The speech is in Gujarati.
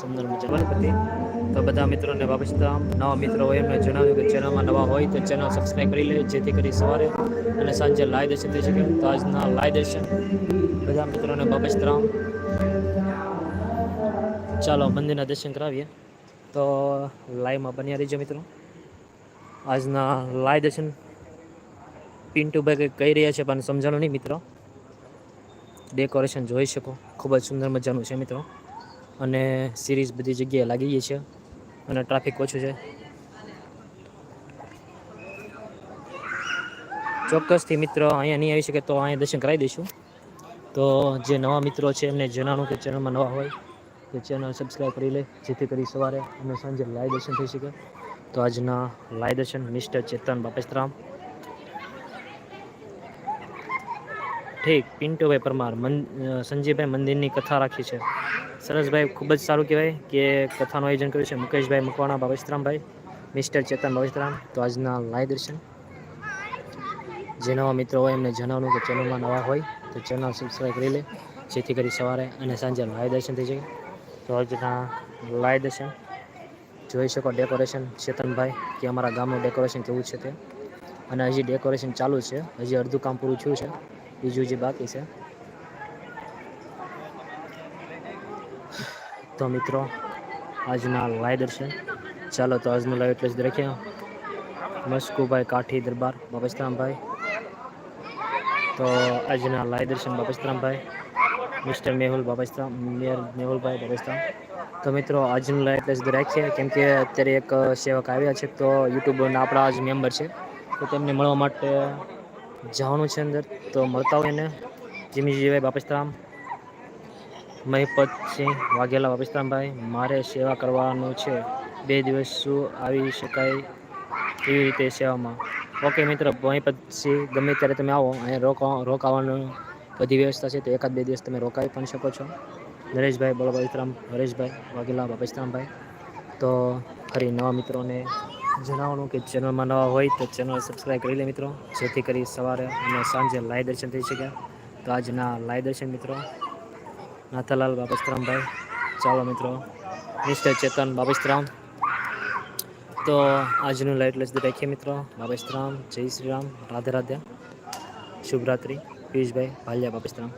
સુંદર મજા તો બધા મિત્રોને વાપસતા નવા મિત્રો હોય એમને જણાવ્યું કે ચેનલમાં નવા હોય તો ચેનલ સબસ્ક્રાઈબ કરી લે જેથી કરી સવારે અને સાંજે લાઈ દર્શન થઈ શકે. તો આજના લાઈ દર્શન બધા મિત્રોને બાબસ્તરામ ચાલો મંદિરના દર્શન કરાવીએ તો લાઈવમાં બન્યા રહીજો મિત્રો આજના લાઈ દર્શન પિન્ટુભાઈ કંઈક કહી રહ્યા છે પણ સમજાણું નહીં, મિત્રો. ડેકોરેશન જોઈ શકો. ખૂબ જ સુંદર મજાનું છે, મિત્રો. અને સિરીઝ બધી જગ્યાએ લાગી ગઈ છે અને ટ્રાફિક ઓછું છે. ચોક્કસથી મિત્રો, અહીંયા નહીં આવી શકે તો અહીંયા દર્શન કરાવી દઈશું. તો જે નવા મિત્રો છે, એમને જણાવું કે ચેનલમાં નવા હોય તો ચેનલ સબસ્ક્રાઈબ કરી લે. જેથી કરી સવારે અને સાંજે લાઈવ દર્શન થઈ શકે. તો આજના લાઈવ દર્શન, મિસ્ટર ચેતન બાપેસ્તરામ. ઠીક પિન્ટુભાઈ પરમાર સંજયભાઈ મંદિરની કથા રાખી છે. સરસભાઈ, ખૂબ જ સારું કહેવાય કે કથાનું આયોજન કર્યું છે. મુકેશભાઈ મકવાણા બાબસ્તરામભાઈ મિસ્ટર ચેતન બાબસ્તરામ તો આજના લાઈવ દર્શન. જે નવા મિત્રો હોય એમને જણાવવાનું કે ચેનલમાં નવા હોય તો ચેનલ સબસ્ક્રાઈબ કરી લે. જેથી કરી સવારે અને સાંજે લાઈવ દર્શન થઈ જાય. તો આજના લાઈવ દર્શન. જોઈ શકો ડેકોરેશન ચેતનભાઈ કે અમારા ગામનું ડેકોરેશન કેવું છે તે. અને હજી ડેકોરેશન ચાલુ છે. હજી અડધું કામ પૂરું થયું છે. બીજું જે બાકી છે. તો મિત્રો, આજના લાઈ દર્શન ચાલો તો આજનું લાઈવ એટલે જ રાખ્યા મસ્કુભાઈ કાઠી દરબાર બાબસ્તરામભાઈ તો આજના લાઈ દર્શન બાબસ્તરામભાઈ મિસ્ટર મેહુલ બાબસ્તરામ મેયર મેહુલભાઈ બાબસ્તરામ તો મિત્રો, આજનું લાઈવ એટલે જ રાખીએ કેમ કે અત્યારે એક સેવક આવ્યા છે, તો યુટ્યુબના આપણા આજ મેમ્બર છે. તો તેમને મળવા માટે જવાનું છે અંદર. તો મળતા હોય ને જીમીજીભાઈ બાપસ્તરામ મહિપતસિંહ વાઘેલા બાપસ્તરામભાઈ મારે સેવા કરવાનું છે. બે દિવસ શું આવી શકાય એવી રીતે સેવામાં. ઓકે મિત્ર મહિપતસિંહ ગમે ત્યારે તમે આવો, અહીંયા રોકા રોકાવાનું બધી વ્યવસ્થા છે. તો એકાદ બે દિવસ તમે રોકાઈ પણ શકો છો. નરેશભાઈ બળબાઈતરામ હરેશભાઈ વાઘેલા બાપસ્તરામભાઈ તો ફરી નવા મિત્રોને જણાવવાનું કે ચેનલમાં નવા હોય તો ચેનલ સબસ્ક્રાઈબ કરી લે મિત્રો. જેથી કરી સવારે અને સાંજે લાઈવ દર્શન થઈ શક્યા તો આજના લાઈવ દર્શન મિત્રો. નાથાલાલ બાબસ્તરામભાઈ ચાલો મિત્રો, મિસ્ટર ચેતન બાબસ્તરામ તો આજનું લાઈટ લસ રાખીએ મિત્રો. બાબસ્તરામ જય શ્રી રામ, રાધે રાધે. શુભરાત્રિ, પિયુષભાઈ, ભાલિયા બાબસ્તરામ